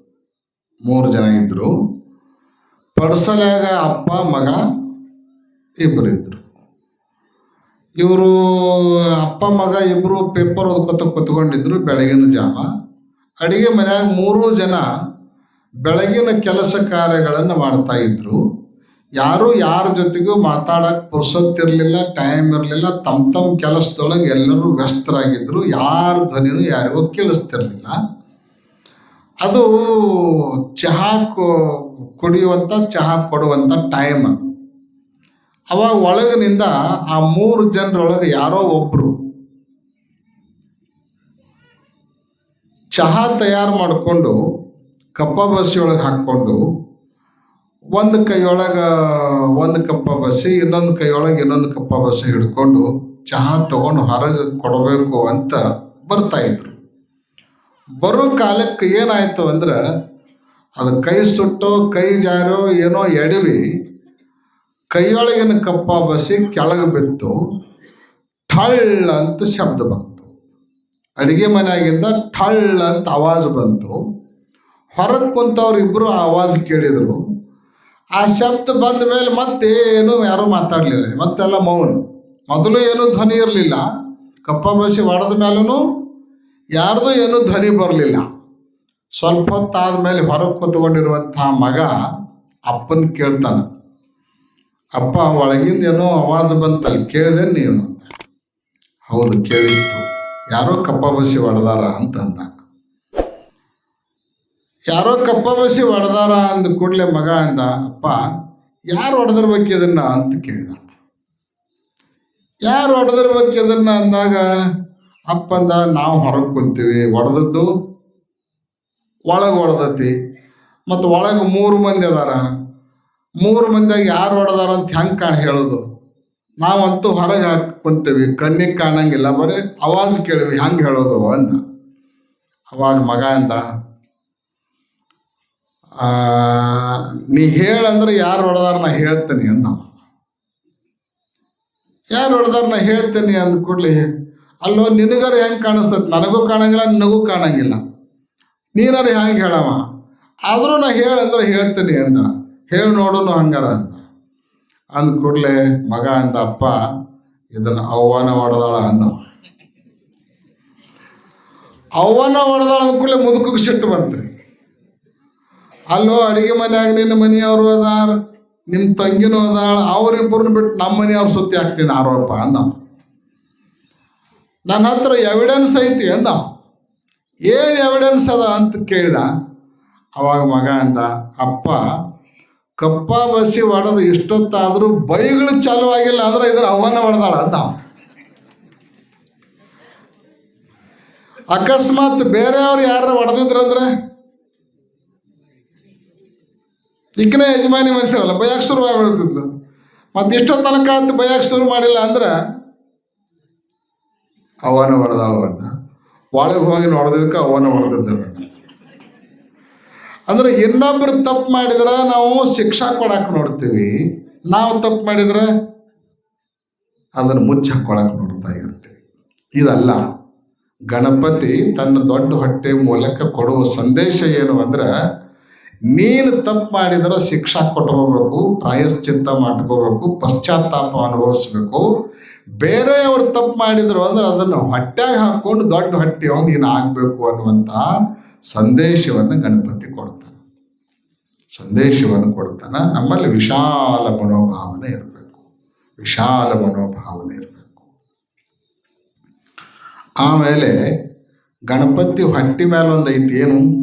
ಮೂರು ಜನ ಇದ್ದರು ಪಡ್ಸಲಾಗ ಅಪ್ಪ, ಮಗ ಇಬ್ಬರು ಇದ್ದರು ಇವರು ಅಪ್ಪ, ಮಗ ಇಬ್ಬರು ಪೇಪರ್ ಓದ್ಕೊತ ಕೂತ್ಕೊಂಡಿದ್ರು ಬೆಳಗಿನ ಜಾವ. ಅಡಿಗೆ ಮನೆಯಾಗ ಮೂರು ಜನ ಬೆಳಗಿನ ಕೆಲಸ ಕಾರ್ಯಗಳನ್ನು ಮಾಡ್ತಾ ಇದ್ರು. ಯಾರು ಯಾರ ಜೊತೆಗೂ ಮಾತಾಡಕ್ ಪುರ್ಸೊತ್ತಿರಲಿಲ್ಲ ಟೈಮ್ ಇರಲಿಲ್ಲ ತಮ್ಮ ತಮ್ಮ ಕೆಲಸದೊಳಗೆ ಎಲ್ಲರೂ ವ್ಯಸ್ತರಾಗಿದ್ದರು ಯಾರ ಧ್ವನಿನೂ ಯಾರಿಗೂ ಕೇಳಿಸ್ತಿರ್ಲಿಲ್ಲ. ಅದು ಚಹಾ ಕುಡಿಯುವಂತ ಚಹಾ ಕೊಡುವಂಥ ಟೈಮ್ ಅದು. ಅವಾಗ ಒಳಗಿನಿಂದ ಆ ಮೂರು ಜನರೊಳಗೆ ಯಾರೋ ಒಬ್ರು ಚಹಾ ತಯಾರು ಮಾಡಿಕೊಂಡು ಕಪ್ಪ ಬಸಿಯೊಳಗೆ ಹಾಕ್ಕೊಂಡು ಒಂದು ಕೈಯೊಳಗೆ ಒಂದು ಕಪ್ಪ ಬಸಿ, ಇನ್ನೊಂದು ಕೈಯೊಳಗೆ ಇನ್ನೊಂದು ಕಪ್ಪ ಬಸಿ ಹಿಡ್ಕೊಂಡು ಚಹಾ ತಗೊಂಡು ಹೊರಗೆ ಕೊಡಬೇಕು ಅಂತ ಬರ್ತಾ ಇದ್ರು. ಬರೋ ಕಾಲಕ್ಕೆ ಏನಾಯ್ತು ಅಂದ್ರೆ, ಅದು ಕೈ ಸುಟ್ಟೋ, ಕೈ ಜಾರೋ ಏನೋ ಎಡವಿ, ಕೈಯೊಳಗಿನ ಕಪ್ಪ ಬಸಿ ಕೆಳಗೆ ಬಿತ್ತು, ಠಳ್ ಅಂತ ಶಬ್ದ ಬಂತು. ಅಡಿಗೆ ಮನೆಯಾಗಿಂದ ಠಳ್ ಅಂತ ಆವಾಜ್ ಬಂತು. ಹೊರಗೆ ಕುಂತವ್ರು ಇಬ್ರು ಆ ಆವಾಜ್ ಕೇಳಿದ್ರು. ಆ ಶಬ್ದ ಬಂದ ಮೇಲೆ ಮತ್ತೇನು ಯಾರೂ ಮಾತಾಡಲಿಲ್ಲ. ಮತ್ತೆಲ್ಲ ಮೌನ. ಮೊದಲು ಏನೂ ಧ್ವನಿ ಇರಲಿಲ್ಲ. ಕಪ್ಪ ಬಸಿ ಹೊಡೆದ ಮೇಲೂ ಯಾರ್ದು ಏನು ಧ್ವನಿ ಬರಲಿಲ್ಲ. ಸ್ವಲ್ಪ ಹೊತ್ತಾದ್ಮೇಲೆ ಹೊರಗೆ ಕೂತ್ಕೊಂಡಿರುವಂತಹ ಮಗ ಅಪ್ಪನ ಕೇಳ್ತಾನೆ. ಅಪ್ಪ, ಒಳಗಿಂದ ಏನೋ ಆವಾಜ್ ಬಂತಲ್ಲಿ ಕೇಳಿದೆ ನೀನು ಅಂತ. ಹೌದು, ಕೇಳಿತ್ತು. ಯಾರೋ ಕಪ್ಪ ಬಸಿ ಹೊಡೆದಾರ ಅಂತಂದ ಯಾರೋ ಕಪ್ಪ ಬಸಿ ಹೊಡೆದಾರ ಅಂದ ಕೂಡಲೇ ಮಗ ಅಂದ, ಅಪ್ಪ, ಯಾರು ಹೊಡೆದಿರ್ಬೇಕು ಇದನ್ನ ಅಂತ ಕೇಳಿದ. ಯಾರು ಹೊಡೆದಿರ್ಬೇಕು ಇದನ್ನ ಅಂದಾಗ ಅಪ್ಪಂದ ನಾವು ಹೊರಗೆ ಕುಂತೀವಿ. ಹೊಡೆದದ್ದು ಒಳಗೆ ಹೊಡೆದತಿ ಮತ್ತು ಒಳಗೆ ಮೂರು ಮಂದಿ ಅದಾರ. ಮೂರು ಮಂದಿಯಾಗ ಯಾರು ಹೊಡೆದಾರ ಅಂತ ಹೆಂಗೆ ಕಾಣ ಹೇಳೋದು? ನಾವಂತೂ ಹೊರಗೆ ಕುಂತೀವಿ. ಕಣ್ಣಿಗೆ ಕಾಣಂಗಿಲ್ಲ. ಬರೀ ಅವಾಜ್ ಕೇಳಿವಿ, ಹೆಂಗೆ ಹೇಳೋದು ಅಂದ. ಅವಾಗ ಮಗ ಅಂದ ನೀ ಹೇಳಂದ್ರೆ ಯಾರು ಹೊಡೆದಾರ ನಾ ಹೇಳ್ತೀನಿ ಅಂದ. ಯಾರು ಹೊಡೆದಾರ ನಾ ಹೇಳ್ತೀನಿ ಅಂದ ಕೂಡಲೇ ಅಲ್ಲೋ ನಿನಗಾರ ಹೆಂಗೆ ಕಾಣಿಸ್ತೈತಿ? ನನಗೂ ಕಾಣಂಗಿಲ್ಲ, ನಿನಗೂ ಕಾಣಂಗಿಲ್ಲ. ನೀನಾರ ಹೆಂಗೆ ಹೇಳವ? ಆದರೂ ನಾ ಹೇಳಂದ್ರೆ ಹೇಳ್ತೀನಿ ಅಂದ. ಹೇಳಿ ನೋಡೋನು ಹಂಗಾರ ಅಂದ. ಅಂದ ಕೂಡಲೇ ಮಗ ಅಂದ, ಅಪ್ಪ, ಇದನ್ನು ಅವ್ವಾನ ಹೊಡೆದಾಳ ಅಂದ. ಅವ್ವನ ಹೊಡೆದಾಳ ಅಂದ ಕೂಡಲೇ ಮುದುಕಿಗೆ ಸಿಟ್ಟು ಬಂತ್ರಿ ಅಲ್ಲೋ ಅಡಿಗೆ ಮನೆಯಾಗ ನಿನ್ನ ಮನೆಯವರು ಅದಾರ ನಿಮ್ಮ ತಂಗಿನೂ ಅದಾಳ, ಅವ್ರಿಬ್ಬರನ್ನ ಬಿಟ್ಟು ನಮ್ಮ ಮನೆಯವ್ರ ಸುತ್ತಿ ಹಾಕ್ತೀನಿ ಆರೋಪ ಅಂದ. ನನ್ನ ಹತ್ರ ಎವಿಡೆನ್ಸ್ ಐತಿ ಅಂದ. ಏನು ಎವಿಡೆನ್ಸ್ ಅದ ಅಂತ ಕೇಳಿದ. ಅವಾಗ ಮಗ ಅಂದ, ಅಪ್ಪ, ಕಪ್ಪ ಬಸಿ ಹೊಡೆದು ಇಷ್ಟೊತ್ತಾದರೂ ಬೈಗಳು ಚಾಲು ಆಗಿಲ್ಲ ಅಂದ್ರೆ ಇದ್ರ ಅವನ ಹೊಡೆದಾಳ ಅಂದ. ಅಕಸ್ಮಾತ್ ಬೇರೆಯವ್ರು ಯಾರು ಹೊಡೆದಿದ್ರಂದ್ರೆ ಇಕ್ಕನೇ ಯಜಮಾನಿ ಮನುಷ್ಯರಲ್ಲ ಬಯಕ್ಕೆ ಶುರು ಆಗ್ಬಿಡ್ತಿದ್ಲು ಮತ್ತೆ ತನಕ ಅಂತ ಬಯಕ್ಕೆ ಶುರು ಮಾಡಿಲ್ಲ ಅಂದ್ರೆ? ಅವನ ಹೊಡೆದಾಳು ಅಂತ. ಒಳಗೆ ಹೋಗಿ ನೋಡೋದಕ್ಕೆ ಅವನ ಹೊಡೆದಿದ್ದ ಅಂದ್ರೆ ಇನ್ನೊಬ್ರು ತಪ್ಪು ಮಾಡಿದ್ರೆ ನಾವು ಶಿಕ್ಷಾ ಕೊಡಕ್ಕೆ ನೋಡ್ತೀವಿ. ನಾವು ತಪ್ಪು ಮಾಡಿದ್ರೆ ಅದನ್ನು ಮುಚ್ಚಿ ಹಾಕೊಳಕ್ಕೆ ನೋಡ್ತಾ ಇರ್ತೀವಿ. ಇದಲ್ಲ, ಗಣಪತಿ ತನ್ನ ದೊಡ್ಡ ಹೊಟ್ಟೆ ಮೂಲಕ ಕೊಡುವ ಸಂದೇಶ ಏನು ಅಂದ್ರೆ ನೀನು ತಪ್ಪು ಮಾಡಿದ್ರೆ ಶಿಕ್ಷಾ ಕೊಟ್ಕೋಬೇಕು, ಪ್ರಾಯಶ್ಚಿತ್ತ ಮಾಡ್ಕೋಬೇಕು, ಪಶ್ಚಾತ್ತಾಪ ಅನುಭವಿಸ್ಬೇಕು. ಬೇರೆಯವರು ತಪ್ಪು ಮಾಡಿದ್ರು ಅಂದ್ರೆ ಅದನ್ನು ಹೊಟ್ಟೆಗೆ ಹಾಕ್ಕೊಂಡು ದೊಡ್ಡ ಹೊಟ್ಟೆ ನೀನು ಆಗಬೇಕು ಅನ್ನುವಂಥ ಸಂದೇಶವನ್ನು ಗಣಪತಿ ಕೊಡ್ತಾನೆ. ಸಂದೇಶವನ್ನು ಕೊಡ್ತಾನೆ. ನಮ್ಮಲ್ಲಿ ವಿಶಾಲ ಮನೋಭಾವನೆ ಇರಬೇಕು. ವಿಶಾಲ ಮನೋಭಾವನೆ ಇರಬೇಕು. ಆಮೇಲೆ ಗಣಪತಿ ಹೊಟ್ಟೆ ಮೇಲೆ ಒಂದು ಐತಿ ಏನು?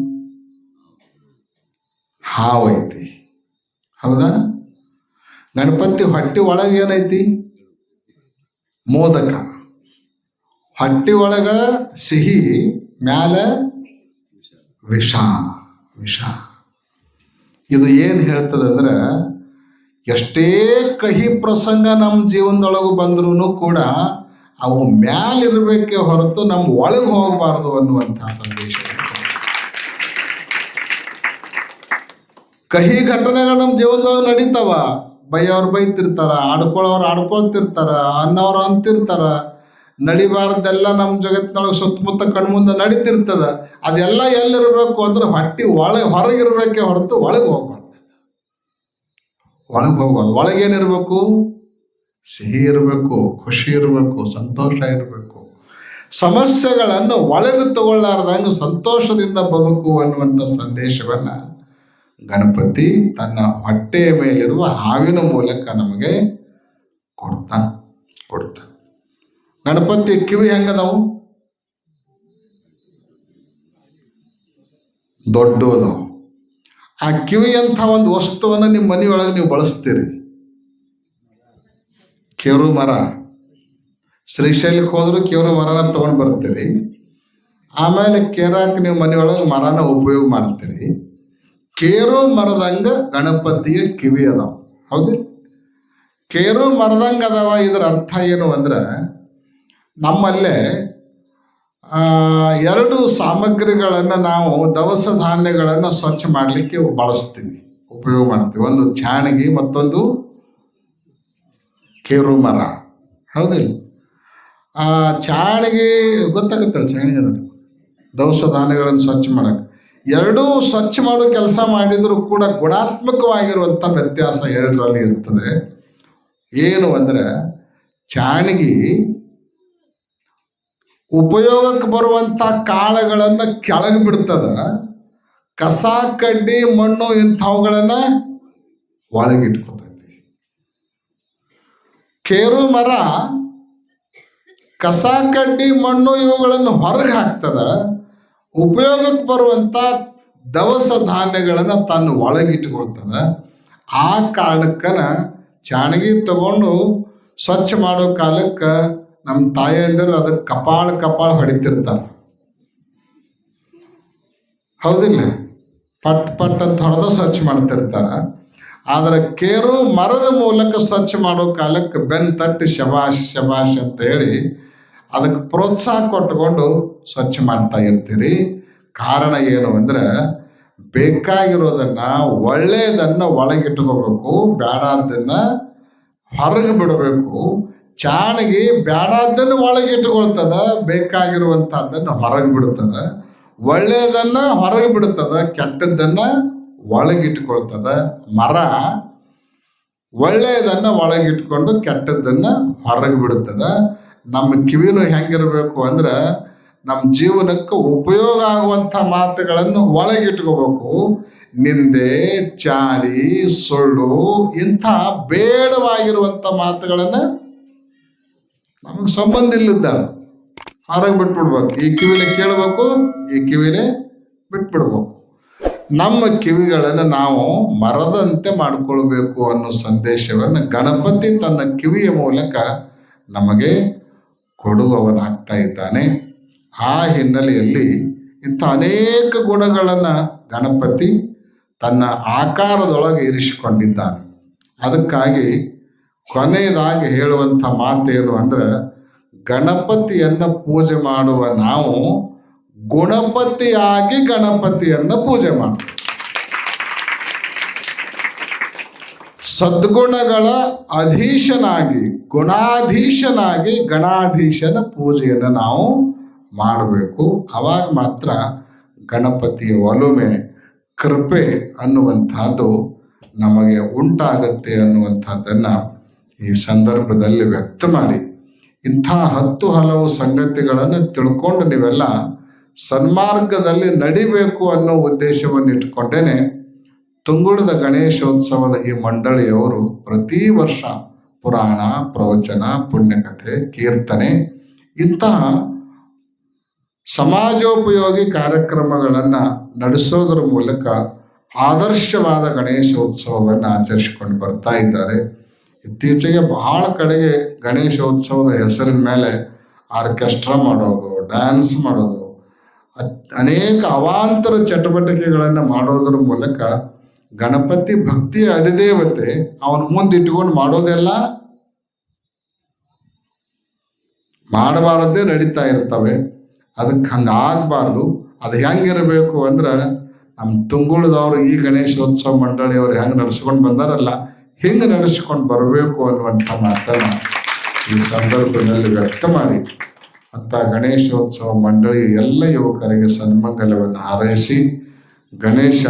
ಹಾವು ಐತಿ ಹೌದಾ? ಗಣಪತಿ ಹೊಟ್ಟೆ ಒಳಗೆ ಏನೈತಿ? ಮೋದಕ. ಹೊಟ್ಟೆ ಒಳಗ ಸಿಹಿ, ಮ್ಯಾಲ ವಿಷ ವಿಷ. ಇದು ಏನು ಹೇಳ್ತದಂದ್ರೆ ಎಷ್ಟೇ ಕಹಿ ಪ್ರಸಂಗ ನಮ್ಮ ಜೀವನದೊಳಗೆ ಬಂದ್ರೂ ಕೂಡ ಅವು ಮ್ಯಾಲಿರ್ಬೇಕೆ ಹೊರತು ನಮ್ಮ ಒಳಗೆ ಹೋಗಬಾರ್ದು ಅನ್ನುವಂಥ ಕಹಿ ಘಟನೆಗಳು ನಮ್ಮ ಜೀವನದೊಳಗೆ ನಡೀತಾವ. ಬೈಯೋರು ಬೈತಿರ್ತಾರ ಆಡ್ಕೊಳ್ಳೋರು ಆಡ್ಕೊಳ್ತಿರ್ತಾರ ಅನ್ನೋರು ಅಂತಿರ್ತಾರ. ನಡಿಬಾರ್ದೆಲ್ಲ ನಮ್ಮ ಜಗತ್ತಿನೊಳಗೆ ಸುತ್ತಮುತ್ತ ಕಣ್ಮುಂದೆ ನಡೀತಿರ್ತದ. ಅದೆಲ್ಲ ಎಲ್ಲಿರಬೇಕು ಅಂದ್ರೆ ಹೊಟ್ಟಿ ಒಳಗೆ ಹೊರಗಿರ್ಬೇಕೆ ಹೊರತು ಒಳಗೆ ಹೋಗ್ಬಾರ್ದು. ಒಳಗೆ ಹೋಗ್ಬಾರ್ದು. ಒಳಗೇನಿರ್ಬೇಕು? ಸಿಹಿ ಇರಬೇಕು, ಖುಷಿ ಇರಬೇಕು, ಸಂತೋಷ ಇರಬೇಕು. ಸಮಸ್ಯೆಗಳನ್ನು ಒಳಗೆ ತಗೊಳ್ಳಾರ್ದಂಗೆ ಸಂತೋಷದಿಂದ ಬದುಕು ಅನ್ನುವಂಥ ಸಂದೇಶವನ್ನು ಗಣಪತಿ ತನ್ನ ಹೊಟ್ಟೆಯ ಮೇಲಿರುವ ಹಾವಿನ ಮೂಲಕ ನಮಗೆ ಕೊಡ್ತಾನೆ ಕೊಡ್ತಾನೆ. ಗಣಪತಿ ಕಿವಿ ಹೆಂಗದವು? ದೊಡ್ಡದು ಆ ಕಿವಿ ಅಂತ ಒಂದು ವಸ್ತುವನ್ನು ನಿಮ್ಮ ಮನೆಯೊಳಗೆ ನೀವು ಬಳಸ್ತೀರಿ. ಕೇರು ಮರ. ಶ್ರೀಶೈಲಕ್ಕೆ ಹೋದ್ರೂ ಕೇರು ಮರನ ತಗೊಂಡು ಬರ್ತೀರಿ. ಆಮೇಲೆ ಕೇರಾಕ ನೀವು ಮನೆಯೊಳಗೆ ಮರನ ಉಪಯೋಗ ಮಾಡ್ತೀರಿ. ಕೇರು ಮರದಂಗ ಗಣಪತಿಯ ಕಿವಿ ಅದಾವ. ಹೌದು. ಕೇರು ಮರದಂಗ ಅದಾವ ಇದರ ಅರ್ಥ ಏನು ಅಂದ್ರೆ ನಮ್ಮಲ್ಲೇ ಎರಡು ಸಾಮಗ್ರಿಗಳನ್ನು ನಾವು ದವಸ ಧಾನ್ಯಗಳನ್ನು ಸ್ವಚ್ಛ ಮಾಡಲಿಕ್ಕೆ ಬಳಸ್ತೀವಿ. ಉಪಯೋಗ ಮಾಡ್ತೀವಿ. ಒಂದು ಛಾಣಗಿ ಮತ್ತೊಂದು ಕೇರು ಮರ. ಹೌದಿಲ್ಲ? ಆ, ಚಾಣಿಗೆ ಗೊತ್ತಾಗುತ್ತಲ್ಲ ಚಾಣಿಗೆ ದವಸ ಧಾನ್ಯಗಳನ್ನು ಸ್ವಚ್ಛ ಮಾಡಕ್ಕೆ. ಎರಡೂ ಸ್ವಚ್ಛ ಮಾಡೋ ಕೆಲಸ ಮಾಡಿದರೂ ಕೂಡ ಗುಣಾತ್ಮಕವಾಗಿರುವಂಥ ವ್ಯತ್ಯಾಸ ಎರಡರಲ್ಲಿ ಇರ್ತದೆ. ಏನು ಅಂದರೆ ಚಾಣಿಗೆ ಉಪಯೋಗಕ್ಕೆ ಬರುವಂಥ ಕಾಳುಗಳನ್ನು ಕೆಳಗೆ ಬಿಡ್ತದ. ಕಸ, ಕಡ್ಡಿ, ಮಣ್ಣು ಇಂಥವುಗಳನ್ನು ಒಳಗಿಟ್ಕೊತೈತಿ ಕೇರು, ಮರ, ಕಸ, ಕಡ್ಡಿ, ಮಣ್ಣು ಇವುಗಳನ್ನು ಹೊರಗೆ ಹಾಕ್ತದ. ಉಪಯೋಗಕ್ಕೆ ಬರುವಂಥ ದವಸ ಧಾನ್ಯಗಳನ್ನು ತನ್ನ ಒಳಗಿಟ್ಕೊಳ್ತದೆ ಆ ಕಾರಣಕ್ಕನ ಚಾಣಗಿ ತಗೊಂಡು ಸ್ವಚ್ಛ ಮಾಡೋ ಕಾಲಕ್ಕೆ ನಮ್ಮ ತಾಯಂದಿರು ಅದಕ್ಕೆ ಕಪಾಳ ಕಪಾಳ ಹೊಡಿತಿರ್ತಾರೆ. ಹೌದಿಲ್ಲ? ಪಟ್ ಪಟ್ ಅಂತ ಹೊಡೆದ ಸ್ವಚ್ಛ ಮಾಡ್ತಿರ್ತಾರೆ. ಆದ್ರೆ ಕೇರು ಮರದ ಮೂಲಕ ಸ್ವಚ್ಛ ಮಾಡೋ ಕಾಲಕ್ಕೆ ಬೆನ್ ತಟ್ಟಿ ಶಬಾಷ್ ಶಬಾಷ್ ಅಂತ ಹೇಳಿ ಅದಕ್ಕೆ ಪ್ರೋತ್ಸಾಹ ಕೊಟ್ಕೊಂಡು ಸ್ವಚ್ಛ ಮಾಡ್ತಾ ಇರ್ತೀರಿ. ಕಾರಣ ಏನು ಅಂದ್ರೆ ಬೇಕಾಗಿರೋದನ್ನ ಒಳ್ಳೆಯದನ್ನು ಒಳಗಿಟ್ಕೋಬೇಕು ಬೇಡಾದನ್ನ ಹೊರಗೆ ಬಿಡಬೇಕು. ಚಾಣಗಿ ಬೇಡಾದ್ದನ್ನು ಒಳಗೆ ಇಟ್ಕೊಳ್ತದ ಬೇಕಾಗಿರುವಂತಹದ್ದನ್ನು ಹೊರಗೆ ಬಿಡ್ತದ. ಒಳ್ಳೆಯದನ್ನು ಹೊರಗೆ ಬಿಡ್ತದ, ಕೆಟ್ಟದ್ದನ್ನು ಒಳಗಿಟ್ಕೊಳ್ತದ ಮರ ಒಳ್ಳೆಯದನ್ನು ಒಳಗಿಟ್ಕೊಂಡು ಕೆಟ್ಟದ್ದನ್ನು ಹೊರಗೆ ಬಿಡುತ್ತದೆ ನಮ್ಮ ಕಿವಿನೂ ಹೆಂಗಿರಬೇಕು ಅಂದ್ರೆ ನಮ್ಮ ಜೀವನಕ್ಕೆ ಉಪಯೋಗ ಆಗುವಂಥ ಮಾತುಗಳನ್ನು ಒಳಗಿಟ್ಕೋಬೇಕು. ನಿಂದೆ, ಚಾಡಿ, ಸುಳ್ಳು ಇಂಥ ಬೇಡವಾಗಿರುವಂಥ ಮಾತುಗಳನ್ನು ನಮಗೆ ಸಂಬಂಧ ಇಲ್ಲದ ಹೊರಗೆ ಬಿಟ್ಬಿಡ್ಬೇಕು. ಈ ಕಿವಿನ ಕೇಳಬೇಕು, ಈ ಕಿವಿಲೆ ಬಿಟ್ಬಿಡ್ಬೇಕು. ನಮ್ಮ ಕಿವಿಗಳನ್ನು ನಾವು ಮರದಂತೆ ಮಾಡಿಕೊಳ್ಬೇಕು ಅನ್ನೋ ಸಂದೇಶವನ್ನು ಗಣಪತಿ ತನ್ನ ಕಿವಿಯ ಮೂಲಕ ನಮಗೆ ಕೊಡುವವನಾಗ್ತಾ ಇದ್ದಾನೆ. ಆ ಹಿನ್ನೆಲೆಯಲ್ಲಿ ಇಂಥ ಅನೇಕ ಗುಣಗಳನ್ನು ಗಣಪತಿ ತನ್ನ ಆಕಾರದೊಳಗೆ ಇರಿಸಿಕೊಂಡಿದ್ದಾನೆ. ಅದಕ್ಕಾಗಿ ಕೊನೆಯದಾಗಿ ಹೇಳುವಂಥ ಮಾತೇನು ಅಂದ್ರೆ, ಗಣಪತಿಯನ್ನು ಪೂಜೆ ಮಾಡುವ ನಾವು ಗುಣಪತಿಯಾಗಿ ಗಣಪತಿಯನ್ನು ಪೂಜೆ ಮಾಡ ಸದ್ಗುಣಗಳ ಅಧೀಶನಾಗಿ, ಗುಣಾಧೀಶನಾಗಿ ಗಣಾಧೀಶನ ಪೂಜೆಯನ್ನು ನಾವು ಮಾಡಬೇಕು. ಅವಾಗ ಮಾತ್ರ ಗಣಪತಿಯ ಒಲುಮೆ, ಕೃಪೆ ಅನ್ನುವಂಥದ್ದು ನಮಗೆ ಉಂಟಾಗತ್ತೆ ಅನ್ನುವಂಥದ್ದನ್ನು ಈ ಸಂದರ್ಭದಲ್ಲಿ ವ್ಯಕ್ತ ಮಾಡಿ. ಇಂಥ ಹತ್ತು ಹಲವು ಸಂಗತಿಗಳನ್ನು ತಿಳ್ಕೊಂಡು ನೀವೆಲ್ಲ ಸನ್ಮಾರ್ಗದಲ್ಲಿ ನಡಿಬೇಕು ಅನ್ನೋ ಉದ್ದೇಶವನ್ನು ಇಟ್ಕೊಂಡೇನೆ ತುಂಗುಡದ ಗಣೇಶೋತ್ಸವದ ಈ ಮಂಡಳಿಯವರು ಪ್ರತಿ ವರ್ಷ ಪುರಾಣ, ಪ್ರವಚನ, ಪುಣ್ಯಕಥೆ, ಕೀರ್ತನೆ ಇಂತಹ ಸಮಾಜೋಪಯೋಗಿ ಕಾರ್ಯಕ್ರಮಗಳನ್ನು ನಡೆಸೋದ್ರ ಮೂಲಕ ಆದರ್ಶವಾದ ಗಣೇಶೋತ್ಸವವನ್ನು ಆಚರಿಸಿಕೊಂಡು ಬರ್ತಾ ಇದ್ದಾರೆ. ಇತ್ತೀಚೆಗೆ ಬಹಳ ಕಡೆಗೆ ಗಣೇಶೋತ್ಸವದ ಹೆಸರಿನ ಮೇಲೆ ಆರ್ಕೆಸ್ಟ್ರಾ ಮಾಡೋದು, ಡ್ಯಾನ್ಸ್ ಮಾಡೋದು ಅನೇಕ ಅವಾಂತರ ಚಟುವಟಿಕೆಗಳನ್ನು ಮಾಡೋದ್ರ ಮೂಲಕ ಗಣಪತಿ ಭಕ್ತಿಯ ಅಧಿದೇವತೆ ಅವನ ಮುಂದೆ ಮಾಡೋದೆಲ್ಲ ಮಾಡಬಾರದೇ ನಡೀತಾ ಇರ್ತವೆ. ಅದಕ್ಕೆ ಹಂಗೆ ಆಗಬಾರ್ದು. ಅದು ಹೆಂಗಿರಬೇಕು ಅಂದ್ರೆ ನಮ್ಮ ತುಂಗುಳದವರು ಈ ಗಣೇಶೋತ್ಸವ ಮಂಡಳಿಯವ್ರು ಹೆಂಗೆ ನಡೆಸ್ಕೊಂಡು ಬಂದಾರಲ್ಲ, ಹೆಂಗೆ ನಡೆಸ್ಕೊಂಡು ಬರಬೇಕು ಅನ್ನುವಂಥ ಮಾತನ್ನು ಈ ಸಂದರ್ಭದಲ್ಲಿ ವ್ಯಕ್ತ ಮಾಡಿ. ಅತ್ತ ಗಣೇಶೋತ್ಸವ ಮಂಡಳಿ ಎಲ್ಲ ಯುವಕರಿಗೆ ಸನ್ಮಂಗಲವನ್ನು ಹಾರೈಸಿ, ಗಣೇಶ